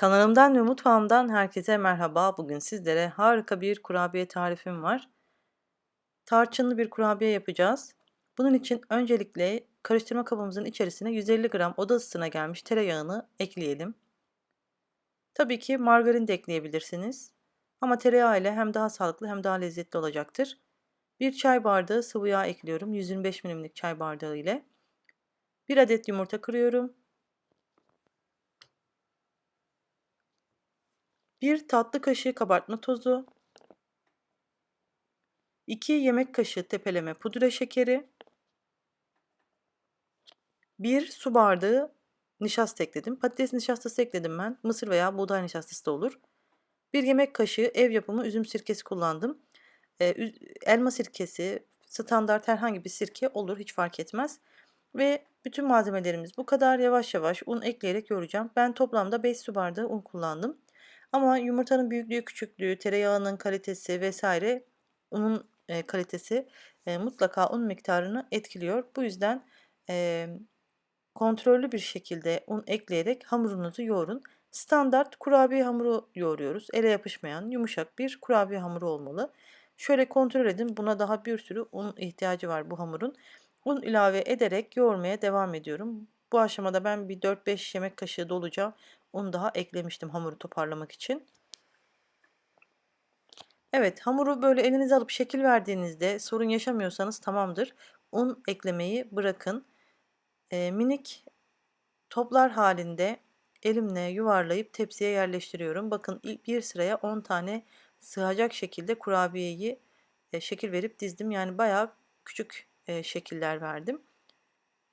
Kanalımdan ve mutfağımdan herkese merhaba. Bugün sizlere harika bir kurabiye tarifim var. Tarçınlı bir kurabiye yapacağız. Bunun için öncelikle karıştırma kabımızın içerisine 150 gram oda ısısına gelmiş tereyağını ekleyelim. Tabii ki margarin de ekleyebilirsiniz. Ama tereyağı ile hem daha sağlıklı hem daha lezzetli olacaktır. Bir çay bardağı sıvı yağ ekliyorum. 125 milimlik çay bardağı ile. Bir adet yumurta kırıyorum. 1 tatlı kaşığı kabartma tozu, 2 yemek kaşığı tepeleme pudra şekeri, 1 su bardağı nişasta ekledim. Patates nişastası ekledim ben. Mısır veya buğday nişastası da olur. 1 yemek kaşığı ev yapımı üzüm sirkesi kullandım. Ee, elma sirkesi, standart herhangi bir sirke olur hiç fark etmez. Ve bütün malzemelerimiz bu kadar yavaş yavaş un ekleyerek yoğuracağım. Ben toplamda 5 su bardağı un kullandım. Ama yumurtanın büyüklüğü, küçüklüğü, tereyağının kalitesi vesaire unun e, kalitesi e, mutlaka un miktarını etkiliyor. Bu yüzden e, kontrollü bir şekilde un ekleyerek hamurunuzu yoğurun. Standart kurabiye hamuru yoğuruyoruz. Ele yapışmayan yumuşak bir kurabiye hamuru olmalı. Şöyle kontrol edin. Buna daha bir sürü un ihtiyacı var bu hamurun. Un ilave ederek yoğurmaya devam ediyorum. Bu aşamada ben bir 4-5 yemek kaşığı doluca un daha eklemiştim hamuru toparlamak için. Evet hamuru böyle elinize alıp şekil verdiğinizde sorun yaşamıyorsanız tamamdır. Un eklemeyi bırakın. E, minik toplar halinde elimle yuvarlayıp tepsiye yerleştiriyorum. Bakın ilk bir sıraya 10 tane sığacak şekilde kurabiyeyi e, şekil verip dizdim. Yani bayağı küçük e, şekiller verdim.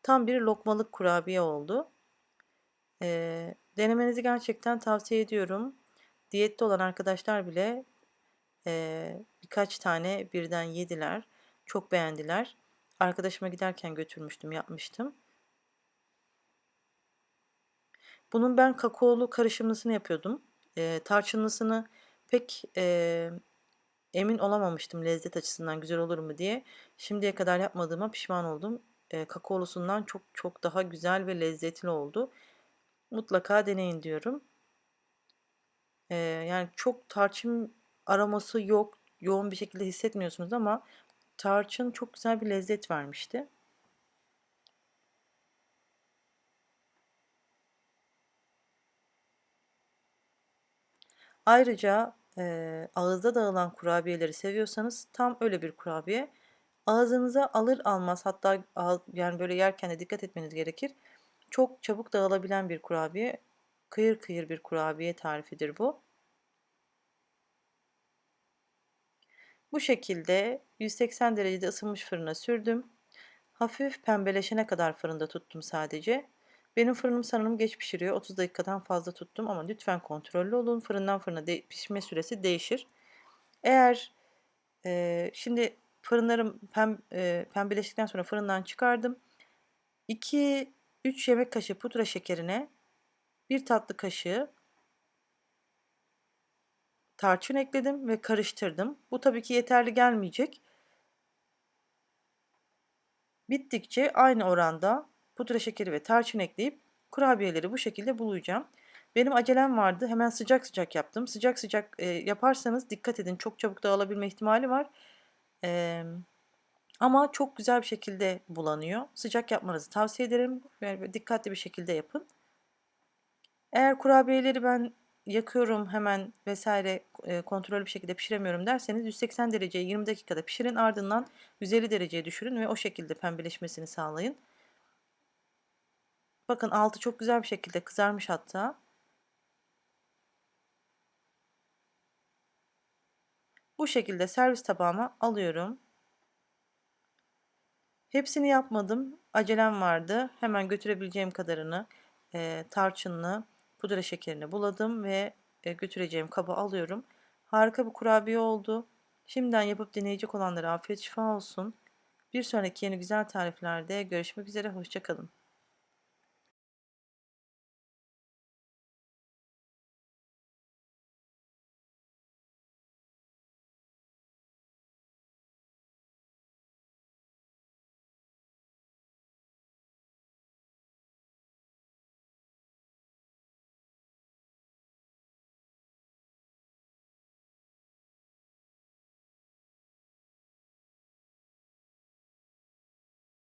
Tam bir lokmalık kurabiye oldu. E, denemenizi gerçekten tavsiye ediyorum. Diyette olan arkadaşlar bile e, birkaç tane birden yediler. Çok beğendiler. Arkadaşıma giderken götürmüştüm, yapmıştım. Bunun ben kakaolu karışımlısını yapıyordum. E, tarçınlısını pek e, emin olamamıştım lezzet açısından güzel olur mu diye. Şimdiye kadar yapmadığıma pişman oldum. E, kakaolusundan çok çok daha güzel ve lezzetli oldu. Mutlaka deneyin diyorum. E, yani çok tarçın aroması yok. Yoğun bir şekilde hissetmiyorsunuz ama tarçın çok güzel bir lezzet vermişti. Ayrıca e, ağızda dağılan kurabiyeleri seviyorsanız tam öyle bir kurabiye. Ağzınıza alır almaz hatta yani böyle yerken de dikkat etmeniz gerekir. Çok çabuk dağılabilen bir kurabiye. Kıyır kıyır bir kurabiye tarifidir bu. Bu şekilde 180 derecede ısınmış fırına sürdüm. Hafif pembeleşene kadar fırında tuttum sadece. Benim fırınım sanırım geç pişiriyor. 30 dakikadan fazla tuttum ama lütfen kontrollü olun. Fırından fırına pişme süresi değişir. Eğer e, şimdi fırınlarım pem, e, pembeleştikten sonra fırından çıkardım. 2-3 yemek kaşığı pudra şekerine 1 tatlı kaşığı tarçın ekledim ve karıştırdım. Bu tabii ki yeterli gelmeyecek. Bittikçe aynı oranda pudra şekeri ve tarçın ekleyip kurabiyeleri bu şekilde bulayacağım. Benim acelem vardı. Hemen sıcak sıcak yaptım. Sıcak sıcak e, yaparsanız dikkat edin. Çok çabuk dağılabilme ihtimali var. E, ama çok güzel bir şekilde bulanıyor. Sıcak yapmanızı tavsiye ederim. Yani dikkatli bir şekilde yapın. Eğer kurabiyeleri ben yakıyorum hemen vesaire e, kontrollü bir şekilde pişiremiyorum derseniz 180 dereceye 20 dakikada pişirin ardından 150 dereceye düşürün ve o şekilde pembeleşmesini sağlayın. Bakın altı çok güzel bir şekilde kızarmış hatta. Bu şekilde servis tabağıma alıyorum. Hepsini yapmadım. Acelem vardı. Hemen götürebileceğim kadarını e, tarçınlı pudra şekerini buladım ve e, götüreceğim kaba alıyorum. Harika bir kurabiye oldu. Şimdiden yapıp deneyecek olanlara afiyet şifa olsun. Bir sonraki yeni güzel tariflerde görüşmek üzere. Hoşçakalın.